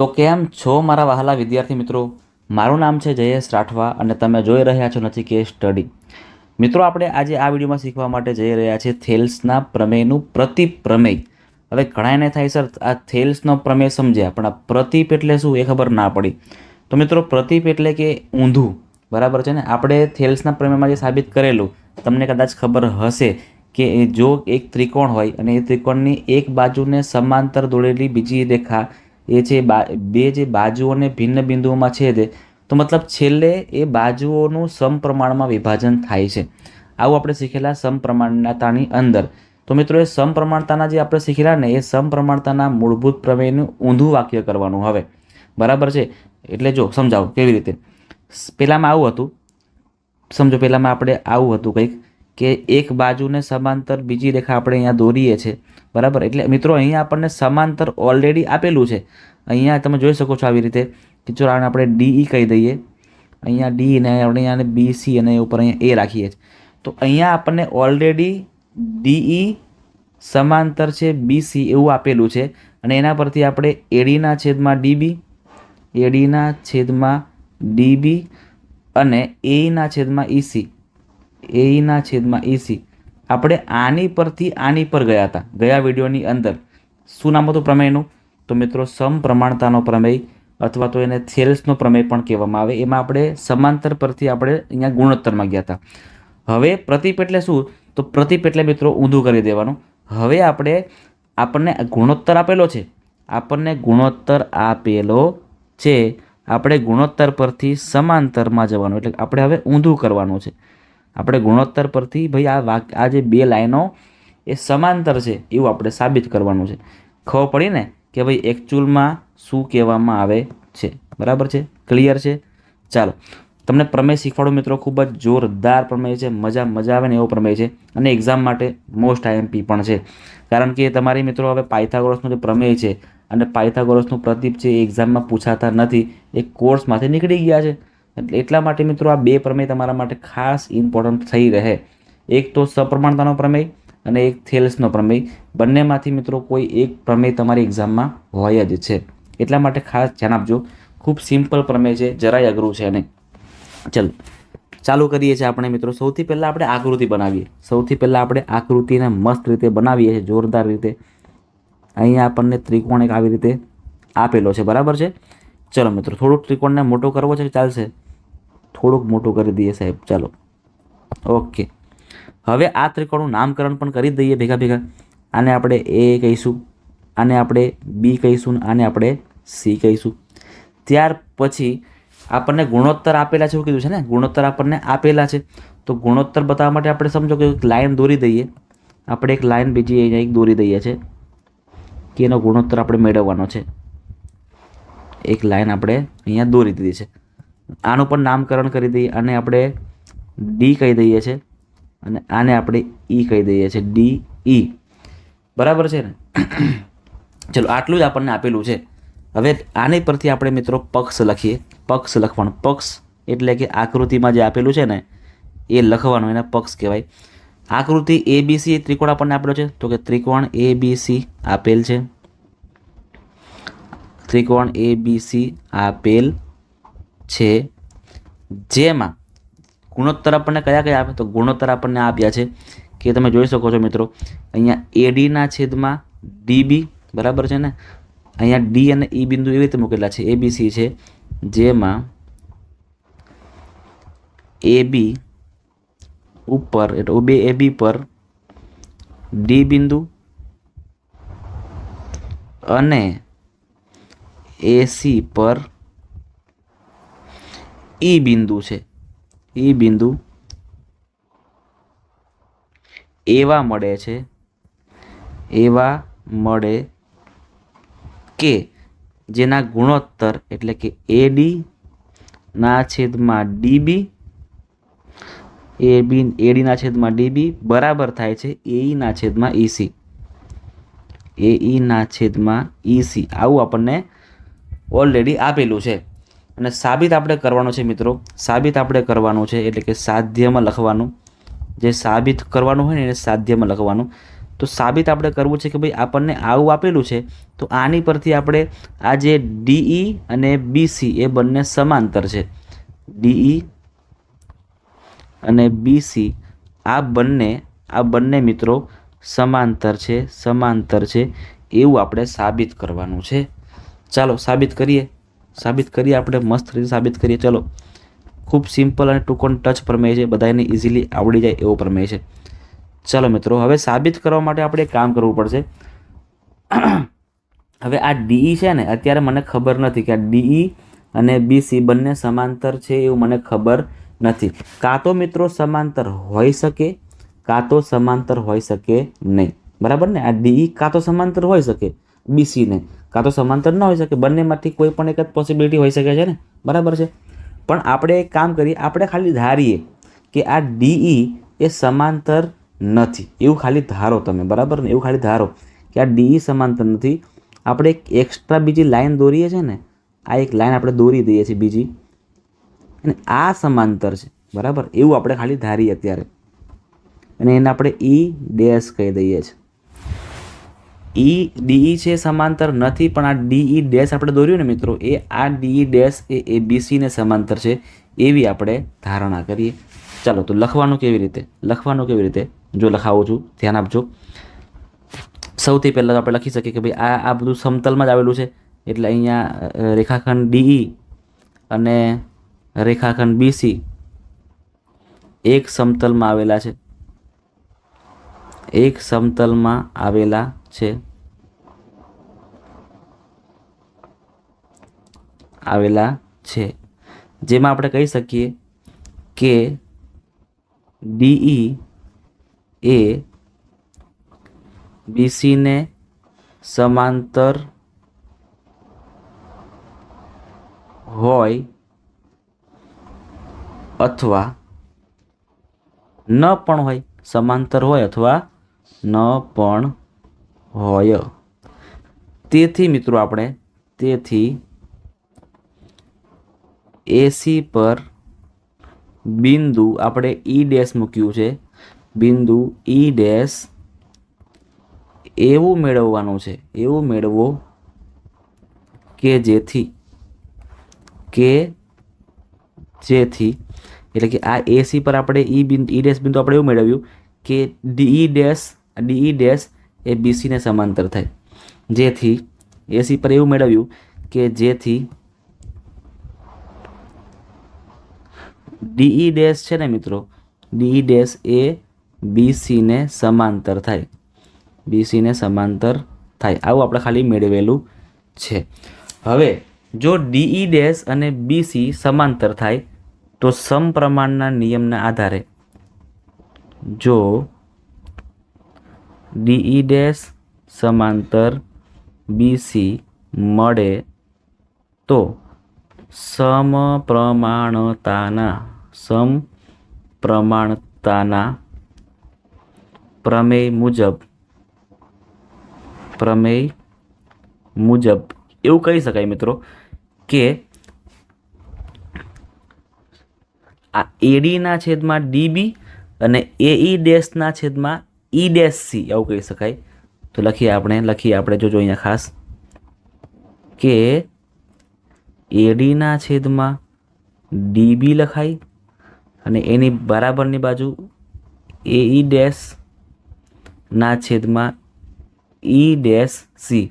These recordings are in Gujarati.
તો કેમ છો મારા વહાલા વિદ્યાર્થી મિત્રો? મારું નામ છે જયેશ રાઠવા અને તમે જોઈ રહ્યા છો નથી કે સ્ટડી. મિત્રો, આપણે આજે આ વિડીયોમાં શીખવા માટે જઈ રહ્યા છીએ થેલ્સના પ્રમેયનું પ્રતિપ્રમેય. હવે ઘણાને થાય સર, આ થેલ્સનો પ્રમેય સમજ્યા, પણ આ પ્રતિપ એટલે શું એ ખબર ના પડી. તો મિત્રો, પ્રતિપ એટલે કે ઊંધું. બરાબર છે ને? આપણે થેલ્સના પ્રમેયમાં જે સાબિત કરેલું, તમને કદાચ ખબર હશે કે જો એક ત્રિકોણ હોય અને એ ત્રિકોણની એક બાજુને સમાંતર દોડેલી બીજી રેખા એ છે બા, બે જે બાજુઓને ભિન્ન બિંદુઓમાં છેદે તો મતલબ છેલ્લે એ બાજુઓનું સમપ્રમાણમાં વિભાજન થાય છે. આવું આપણે શીખેલા સમપ્રમાણતાની અંદર. તો મિત્રો, એ સમપ્રમાણતાના જે આપણે શીખેલા ને, એ સમપ્રમાણતાના મૂળભૂત પ્રમેયનું ઊંધું વાક્ય કરવાનું હવે. બરાબર છે? એટલે જો, સમજાવો કેવી રીતે? પહેલાંમાં આવું હતું. સમજો, પહેલાંમાં આપણે આવું હતું કંઈક. કે એક બાજુને સમાંતર બીજી રેખા આપણે અહીંયા દોરીએ છીએ. બરાબર? એટલે મિત્રો, અહીંયા આપણને સમાંતર ઓલરેડી આપેલું છે. અહીંયા તમે જોઈ શકો છો આવી રીતે કે જો આને આપણે ડીઈ કહી દઈએ. અહીંયા ડી ને આપણે અહીંયા બી સી અને ઉપર અહીંયા એ રાખીએ છીએ. તો અહીંયા આપણને ઓલરેડી ડીઈ સમાંતર છે બીસી એવું આપેલું છે. અને એના પરથી આપણે એડીના છેદમાં ડીબી એડીના છેદમાં ડીબી અને એઈના છેદમાં ઈસી એઈના છેદમાં એસી આપણે આની પરથી આની પર ગયા હતા, ગયા વિડીયોની અંદર. શું નામ હતું પ્રમેયનું? તો મિત્રો, સમપ્રમાણતાનો પ્રમેય અથવા તો એને થેલ્સનો પ્રમેય પણ કહેવામાં આવે. એમાં આપણે સમાંતર પરથી આપણે અહીંયા ગુણોત્તરમાં ગયા હતા. હવે પ્રતિપ એટલે શું? તો પ્રતિપ એટલે મિત્રો ઊંધું કરી દેવાનું. હવે આપણે આપણને ગુણોત્તર આપેલો છે. આપણને ગુણોત્તર આપેલો છે. આપણે ગુણોત્તર પરથી સમાંતરમાં જવાનું. એટલે આપણે હવે ઊંધું કરવાનું છે. આપણે ગુણોત્તર પરથી ભાઈ આ વાક આ જે બે લાઈનો એ સમાંતર છે એવું આપણે સાબિત કરવાનું છે. ખબર પડી ને કે ભાઈ એકચ્યુઅલમાં શું કહેવામાં આવે છે. બરાબર છે? ક્લિયર છે? ચાલો. તમને પ્રમેય શીખવાડો મિત્રો, ખૂબ જ જોરદાર પ્રમેય છે, મજા મજા આવે ને એવો પ્રમેય છે. અને એક્ઝામ માટે મોસ્ટ આઈએમપી પણ છે. કારણ કે તમારી મિત્રો હવે પાયથાગોરસનો જે પ્રમેય છે અને પાયથાગોરસનું પ્રદીપ છે એ એક્ઝામમાં પૂછાતા નથી. એ કોર્સમાંથી નીકળી ગયા છે. એટલે એટલા માટે મિત્રો આ બે પ્રમેય તમારા માટે ખાસ ઇમ્પોર્ટન્ટ થઈ રહે. એક તો સપ્રમાણતાનો પ્રમેય અને એક થેલ્સનો પ્રમેય. બંનેમાંથી મિત્રો કોઈ એક પ્રમેય તમારી એક્ઝામમાં હોય જ છે. એટલા માટે ખાસ ધ્યાન આપજો. ખૂબ સિમ્પલ પ્રમેય છે, જરાય અઘરું છે નહીં. ચલો, ચાલુ કરીએ છીએ આપણે મિત્રો. સૌથી પહેલાં આપણે આકૃતિ બનાવીએ. સૌથી પહેલાં આપણે આકૃતિને મસ્ત રીતે બનાવીએ છીએ, જોરદાર રીતે. અહીંયા આપણને ત્રિકોણ એક આવી રીતે આપેલો છે. બરાબર છે? ચલો મિત્રો, થોડુંક ત્રિકોણને મોટો કરવો છે ચાલશે? થોડુંક મોટું કરી દઈએ સાહેબ. ચાલો. ઓકે હવે આ ત્રિકોણનું નામકરણ પણ કરી દઈએ ભેગા ભેગા. આને આપણે એ કહીશું, આને આપણે બી કહીશું આને આપણે સી કહીશું. ત્યાર પછી આપણને ગુણોત્તર આપેલા છે એવું કીધું છે ને? ગુણોત્તર આપણને આપેલા છે. તો ગુણોત્તર બતાવવા માટે આપણે સમજો કે એક લાઈન દોરી દઈએ. આપણે એક લાઈન બીજી અહીંયા એક દોરી દઈએ છે. કે એનો ગુણોત્તર આપણે મેળવવાનો છે. એક લાઈન આપણે અહીંયા દોરી દીધી છે. આનું પણ નામકરણ કરી દઈએ અને આપણે ડી કહી દઈએ છીએ અને આને આપણે ઈ કહી દઈએ છીએ ડી ઈ બરાબર છે ને? ચલો, આટલું જ આપણને આપેલું છે. હવે આની પરથી આપણે મિત્રો પક્ષ લખીએ. પક્ષ લખવાનું. પક્ષ એટલે કે આકૃતિમાં જે આપેલું છે ને, એ લખવાનું, એને પક્ષ કહેવાય. આકૃતિ એ બી સી ત્રિકોણ આપણને આપેલો છે. તો કે ત્રિકોણ એ બી આપેલ છે. ત્રિકોણ એ બી સી આપેલ છે જેમાં ગુણોત્તર આપણને કયા કયા આપે? તો ગુણોત્તર આપણને આપ્યા છે કે તમે જોઈ શકો છો મિત્રો, અહીંયા એડીના છેદમાં ડીબી બરાબર છે ને? અહીંયા ડી અને ઈ બિંદુ એવી રીતે મૂકેલા છે એબીસી છે, જેમાં એબી ઉપર, એટલે બે એબી પર ડી બિંદુ અને એસી પર ઈ બિંદુ છે. ઈ બિંદુ એવા મળે છે. એવા મળે કે જેના ગુણોત્તર એટલે કે એડી ના છેદમાં ડીબી એ બી એડીના છેદમાં ડીબી બરાબર થાય છે એઈના છેદમાં ઈસી એઈના છેદમાં ઈસી આવું આપણને ઓલરેડી આપેલું છે. અને સાબિત આપણે કરવાનું છે મિત્રો, સાબિત આપણે કરવાનું છે એટલે કે સાધ્યમાં લખવાનું. જે સાબિત કરવાનું હોય ને એને સાધ્યમાં લખવાનું. તો સાબિત આપણે કરવું છે કે ભાઈ આપણને આવું આપેલું છે, તો આની પરથી આપણે આ જે ડીઈ અને બીસી એ બંને સમાંતર છે. ડીઈ અને બીસી આ બંને આ બંને મિત્રો સમાંતર છે સમાંતર છે, એવું આપણે સાબિત કરવાનું છે. ચાલો સાબિત કરીએ. સાબિત કરીએ, આપણે મસ્ત રીતે સાબિત કરીએ. ચલો, ખૂબ સિમ્પલ અને ટૂંકો ટચ પ્રમેય છે. બધાને ઇઝીલી આવડી જાય એવો પ્રમેય છે. ચાલો મિત્રો, હવે સાબિત કરવા માટે આપણે કામ કરવું પડશે. હવે આ ડીઈ છે ને, અત્યારે મને ખબર નથી કે આ ડીઈ અને બીસી બંને સમાંતર છે એવું મને ખબર નથી. કાં તો મિત્રો સમાંતર હોઈ શકે, કાં તો સમાંતર હોઈ શકે નહીં. બરાબર ને? આ ડીઈ કાં તો સમાંતર હોઈ શકે બીસી ને. કાં તો સમાંતર ન હોઈ શકે, બંનેમાંથી કોઈ પણ એક જ પોસિબિલિટી હોઈ શકે છે ને? બરાબર છે? પણ આપણે એક કામ કરીએ, આપણે ખાલી ધારીએ કે આ ડીઈ એ સમાંતર નથી. એવું ખાલી ધારો તમે, બરાબર ને? એવું ખાલી ધારો કે આ ડીઈ સમાંતર નથી. આપણે એક એક્સ્ટ્રા બીજી લાઇન દોરીએ છીએ ને, આ એક લાઇન આપણે દોરી દઈએ છીએ બીજી. અને આ સમાંતર છે, બરાબર? એવું આપણે ખાલી ધારીએ અત્યારે. અને એને આપણે ઈ ડેશ કહી દઈએ છીએ. ઈ ડીઈ છે સમાંતર નથી, પણ આ ડીઈ ડેશ આપણે દોર્યું ને મિત્રો, એ આ ડીઈ ડેશ એ એ બીસીને સમાંતર છે, એવી આપણે ધારણા કરીએ. ચાલો, તો લખવાનું કેવી રીતે? લખવાનું કેવી રીતે? જો લખાવું છું, ધ્યાન આપજો. સૌથી પહેલાં આપણે લખી શકીએ કે ભાઈ આ આ બધું સમતલમાં જ આવેલું છે, એટલે અહીંયા રેખાખંડ ડીઈ અને રેખાખંડ બીસી એક સમતલમાં આવેલા છે. એક સમતલમાં આવેલા છે. આવેલા છે. જેમાં આપણે કહી શકીએ કે ડીઈ એ બીસીને સમાંતર હોય અથવા ન પણ હોય, સમાંતર હોય અથવા ન પણ હોય. તેથી મિત્રો આપણે તેથી એસી પર બિંદુ આપણે ઈ ડેશ મૂક્યું છે. બિંદુ ઈ ડેશ એવું મેળવવાનું છે. એવું મેળવો કે જેથી કે જેથી, એટલે કે આ એસી પર આપણે ઈ બિંદુ ઈ ડેશ બિંદુ આપણે એવું મેળવ્યું કે D E dash D E dash A બીસીને સમાંતર થાય. જેથી એસી પર એવું મેળવ્યું કે જેથી ડીઈ ડેશ છે ને મિત્રો? ડીઈ ડેશ એ બીસીને સમાંતર થાય. બીસીને સમાંતર થાય. આવું આપણે ખાલી મેળવેલું છે. હવે, જો ડીઈ ડેશ અને બીસી સમાંતર થાય, તો સમપ્રમાણના નિયમના આધારે જો ડીઈ ડેશ સમાંતર બીસી મળે તો સમપ્રમાણતાના સમપ્રમાણતાના પ્રમેય મુજબ પ્રમેય મુજબ. એવું કહી શકાય મિત્રો કે આ એડીના છેદમાં ડીબી અને એઈ ડેશના છેદમાં ઈ ડેશ સી એવું કહી શકાય. તો લખીએ આપણે લખીએ આપણે જોજો અહીંયા ખાસ. કે એડીના છેદમાં ડીબી લખાય અને એની બરાબરની બાજુ એઈ ડેશ ના છેદમાં ઈ ડેશ સી.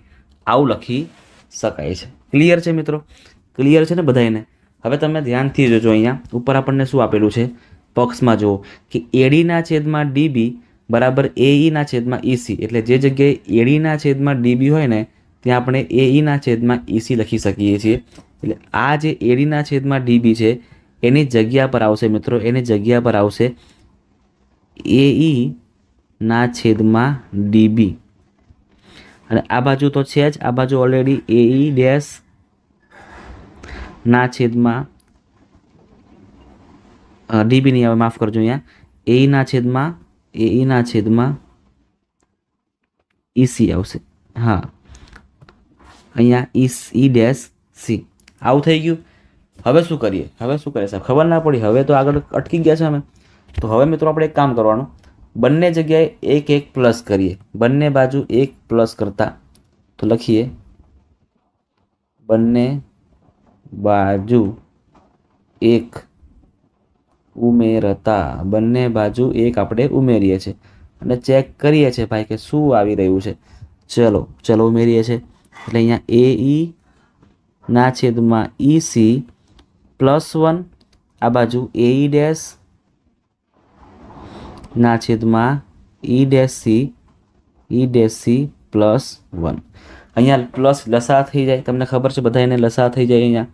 આવું લખી શકાય છે. ક્લિયર છે મિત્રો? ક્લિયર છે ને બધાને હવે તમે ધ્યાનથી જોજો અહીંયા. ઉપર આપણને શું આપેલું છે? પક્ષમાં જુઓ કે એડીના છેદમાં ડીબી બરાબર એઈના છેદમાં ઈસી એટલે જે જગ્યાએ એડીના છેદમાં ડીબી હોય ને, ત્યાં આપણે એઈના છેદમાં ઈસી લખી શકીએ છીએ. એટલે આ જે એડીના છેદમાં ડીબી છે, એની જગ્યા પર આવશે મિત્રો, એની જગ્યા પર આવશે એ ઈના છેદમાં ડીબી અને આ બાજુ તો છે જ, આ બાજુ ઓલરેડી એઈ ડેશ ના છેદમાં ડીબી નહીં આવે માફ કરજો અહીંયા. એઈના છેદમાં એઈના છેદમાં ઈસી આવશે. હા. અહીંયા ઈસ ઈ ડેશ સી આવું થઈ ગયું. હવે શું કરીએ? હવે શું કરીએ સાહેબ? ખબર ના પડી. હવે તો આગળ અટકી ગયા છે અમે. તો હવે મિત્રો આપણે એક કામ કરવાનું. બંને જગ્યાએ એક એક પ્લસ કરીએ. બંને બાજુ એક પ્લસ કરતા. તો લખીએ. બંને બાજુ એક ઉમેરતા. બંને બાજુ એક આપણે ઉમેરીએ છીએ. અને ચેક કરીએ છીએ ભાઈ કે શું આવી રહ્યું છે. ચલો ચલો ઉમેરીએ છીએ. એટલે અહીંયા એ, ઈ, ના છેદમાં ઈ, સી, પ્લસ વન, આ બાજુ એ, ઈ ના છેદમાં E dash, C, E dash, C, plus one. અહીંયા પ્લસ લસા થઈ જાય. તમને ખબર છે બધા એને લસા થઈ જાય અહીંયા.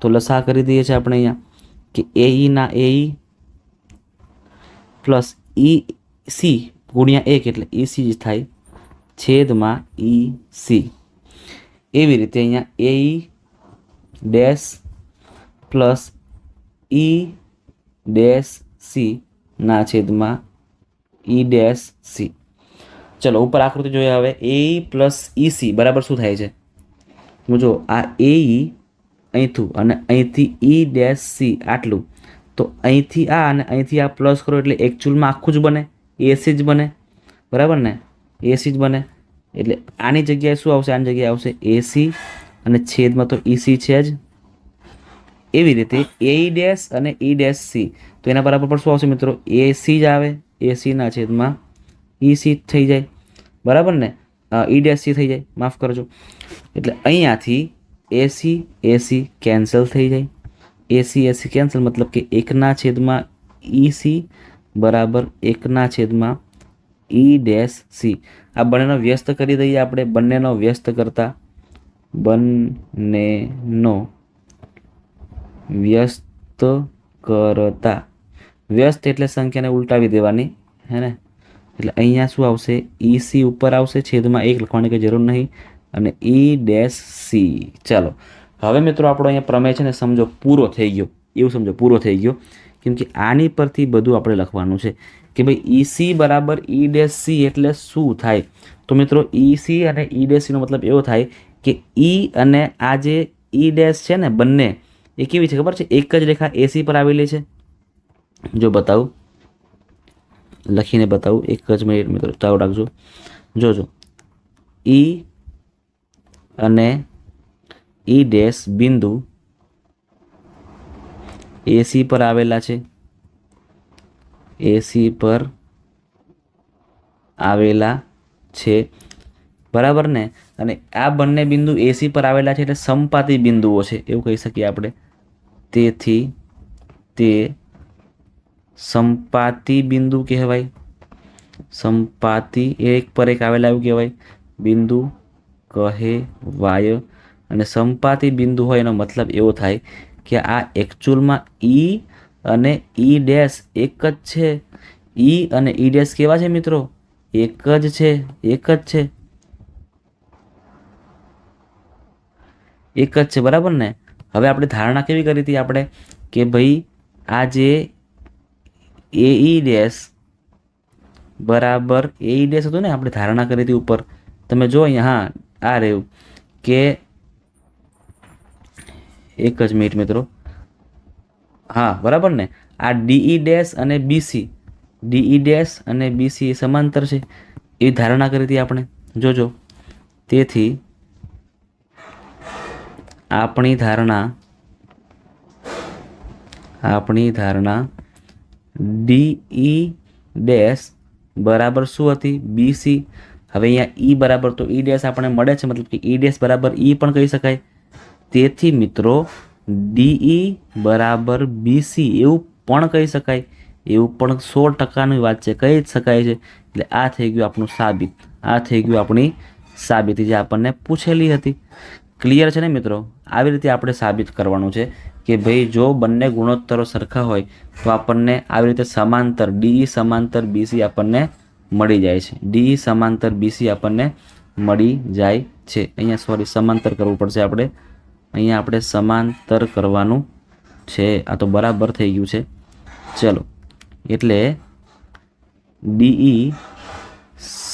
તો લસા કરી દઈએ છીએ આપણે અહીંયા. કે એ ઈ ના એ ઈ પ્લસ ઈ સી ગુણ્યા એક એટલે ઈ સી જ થાય છેદમાં ઈ સી એવી રીતે અહીંયા A E dash plus E dash C ના છેદમાં ઈ ડેશ સી ચલો ઉપર આકૃતિ જોઈએ હવે એ પ્લસ ઈ સી બરાબર શું થાય છે જો આ એ અહીંથી અને અહીંથી ઈ ડેશ સી આટલું. તો અહીંથી આ અને અહીંથી આ પ્લસ કરો એટલે એકચ્યુઅલમાં આખું જ બને. એસી જ બને. બરાબર ને? એસી જ બને. એટલે આની જગ્યાએ શું આવશે? આની જગ્યાએ આવશે એસી અને છેદમાં તો ઈસી છે જ. એવી રીતે એ ડેશ અને ઈ ડેશ સી તો એના બરાબર પણ શું આવશે મિત્રો? એસી જ આવે. એસીના છેદમાં ઈસી થઈ જાય. બરાબર ને? ઈ ડેશ સી થઈ જાય. માફ કરજો. એટલે અહીંયાથી એસી એસી કેન્સલ થઈ જાય. એસી એસી કેન્સલ મતલબ કે એકના છેદમાં ઈસી બરાબર એકના છેદમાં ઈ ડેશ સી આ બંનેનો વ્યસ્ત કરી દઈએ આપણે. બંનેનો વ્યસ્ત કરતા બંનેનો વ્યસ્ત કરતા. વ્યસ્ત એટલે સંખ્યાને ઉલટાવી દેવાની, હે ને? એટલે અહીંયા શું આવશે? ઈસી ઉપર આવશે. છેદમાં એક લખવાની કંઈ જરૂર નહીં. અને ઈ ડેશ સી ચાલો, હવે મિત્રો આપણો અહીંયા પ્રમેય છે ને સમજો પૂરો થઈ ગયો. એવું સમજો, પૂરો થઈ ગયો. કેમ કે આની પરથી બધું આપણે લખવાનું છે કે ભાઈ ઈસી બરાબર ઈ ડેશ સી એટલે શું થાય? તો મિત્રો ઈસી અને ઈ ડેશ સીનો મતલબ એવો થાય કે ઈ અને આ જે ઈ ડેશ છે ને બંને, એ કેવી છે ખબર છે? એક જ રેખા એસી પર આવેલી છે. જો બતાવું, લખીને બતાવું, એક જ મિનિટ મિત્રો, ચાલુ રાખજો. જોજો. ઈ અને ઈ ડેશ બિંદુ એસી પર આવેલા છે. એસી પર આવેલા છે. બરાબર ને? અને આ બંને બિંદુ એસી પર આવેલા છે એટલે સંપાતી બિંદુઓ છે. એવું કહી શકીએ આપણે. તેથી તે સંપાતી બિંદુ કહેવાય. સંપાતી એક પર એક આવેલા એવું કહેવાય. બિંદુ કહેવાય અને સંપાતી બિંદુ હોય એનો મતલબ એવો થાય કે આ એકચ્યુઅલમાં ઈ અને ઈ ડેશ એક જ છે. ઈ અને ઈ ડેશ કેવા છે મિત્રો? એક જ છે, એક જ છે. એક જ છે, બરાબર ને? હવે આપણે ધારણા કેવી કરી હતી આપણે? કે ભાઈ આ જે એ ઈ ડેશ બરાબર એ ડેશ હતું ને આપણે ધારણા કરી હતી ઉપર. તમે જો અહીંયા, હા આ રહ્યું કે એક જ મિનિટ મિત્રો. હા, બરાબર ને? આ ડીઈ ડેશ અને B C D E dash અને બીસી સમાંતર છે. એ ધારણા કરી હતી આપણે. જોજો. તેથી આપણી ધારણા આપણી ધારણા ડીઈ ડેશ બરાબર શું હતી? બીસી હવે અહીંયા ઈ બરાબર તો ઈ ડેશ આપણને મળે છે, મતલબ કે ઈ ડેશ બરાબર ઈ પણ કહી શકાય. તેથી મિત્રો ડીઈ બરાબર બીસી એવું પણ કહી શકાય. એવું પણ સો ટકાની વાત છે, કહી જ શકાય છે. એટલે આ થઈ ગયું આપણું સાબિત. આ થઈ ગયું આપણી સાબિતી જે આપણને પૂછેલી હતી. ક્લિયર છે ને મિત્રો? આવી રીતે આપણે સાબિત કરવાનું છે કે ભાઈ જો બંને ગુણોત્તરો સરખા હોય, તો આપણને આવી રીતે સમાંતર ડીઈ સમાંતર બીસી આપણને મળી જાય છે. ડીઈ સમાંતર બીસી આપણને મળી જાય છે. અહીંયા સોરી સમાંતર કરવું પડશે આપણે. અહીંયા આપણે સમાંતર કરવાનું છે. આ તો બરાબર થઈ ગયું છે. ચલો, એટલે ડીઈ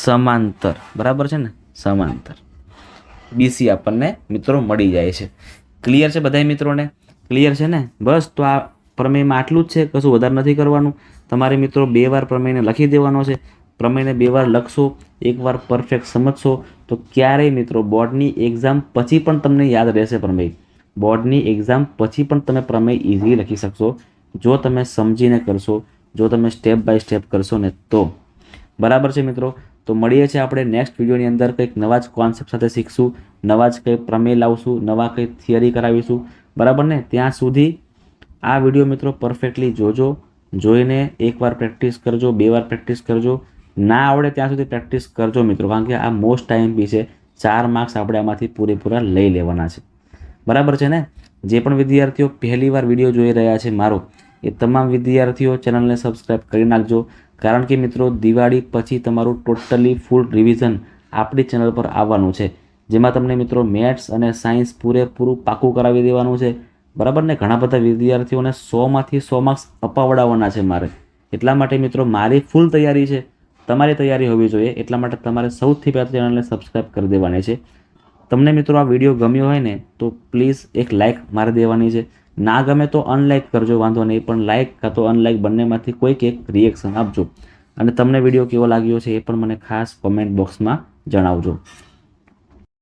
સમાંતર, બરાબર છે ને? સમાંતર. બીસી આપણને મિત્રો મળી જાય છે. ક્લિયર છે બધા મિત્રોને? ક્લિયર છે ને? બસ, તો આ પ્રમેયમાં આટલું જ છે. કશું વધારે નથી કરવાનું. તમારે મિત્રો બે વાર પ્રમેયને લખી દેવાનો છે. પ્રમેયને બે વાર લખશો એકવાર પરફેક્ટ સમજશો, તો ક્યારેય મિત્રો બોર્ડની એક્ઝામ પછી પણ તમને યાદ રહેશે પ્રમેય. બોર્ડની એક્ઝામ પછી પણ તમે પ્રમેય ઇઝીલી લખી શકશો. જો તમે સમજીને કરશો, જો તમે સ્ટેપ બાય સ્ટેપ કરશો ને તો. બરાબર છે મિત્રો? તો મળીએ છીએ આપણે નેક્સ્ટ વિડીયોની અંદર કંઈક નવા જ કોન્સેપ્ટ સાથે શીખશું, નવા જ કંઈ પ્રમેય લાવશું, નવા કંઈ થિયરી કરાવીશું. બરાબર ને? ત્યાં સુધી આ વીડિયો મિત્રો પરફેક્ટલી જોજો, જોઈને એકવાર પ્રેક્ટિસ કરજો, બે વાર પ્રેક્ટિસ કરજો. ના આવડે ત્યાં સુધી પ્રેક્ટિસ કરજો મિત્રો, કારણ કે આ મોસ્ટ ટાઈમ બી છે, ચાર માર્ક્સ આપણે આમાંથી પૂરેપૂરા લઈ લેવાના છે. બરાબર છે ને? જે પણ વિદ્યાર્થીઓ પહેલીવાર વીડિયો જોઈ રહ્યા છે મારો, એ તમામ વિદ્યાર્થીઓ ચેનલને સબસ્ક્રાઈબ કરી નાખજો. કારણ કે મિત્રો, દિવાળી પછી તમારું ટોટલી ફૂલ રિવિઝન આપણી ચેનલ પર આવવાનું છે. જેમાં તમને મિત્રો મેથ્સ અને સાયન્સ પૂરેપૂરું પાકું કરાવી દેવાનું છે. બરાબર ને? ઘણા બધા વિદ્યાર્થીઓને સોમાંથી સો માર્ક્સ અપાવડાવવાના છે મારે. એટલા માટે મિત્રો મારી ફૂલ તૈયારી છે. તમારી તૈયારી હોવી જોઈએ. એટલા માટે તમારે સૌથી પહેલાં ચેનલને સબસ્ક્રાઈબ કરી દેવાની છે. તમને મિત્રો આ વીડિયો ગમ્યો હોય ને, તો પ્લીઝ એક લાઇક મારી દેવાની છે. ના ગમે તો અનલાઇક કરજો, વાંધો નહીં, પણ લાઇક કાં તો અનલાઇક બંનેમાંથી કોઈક એક રિએક્શન આપજો. અને તમને વીડિયો કેવો લાગ્યો છે એ પણ મને ખાસ કોમેન્ટ બોક્સમાં જણાવજો.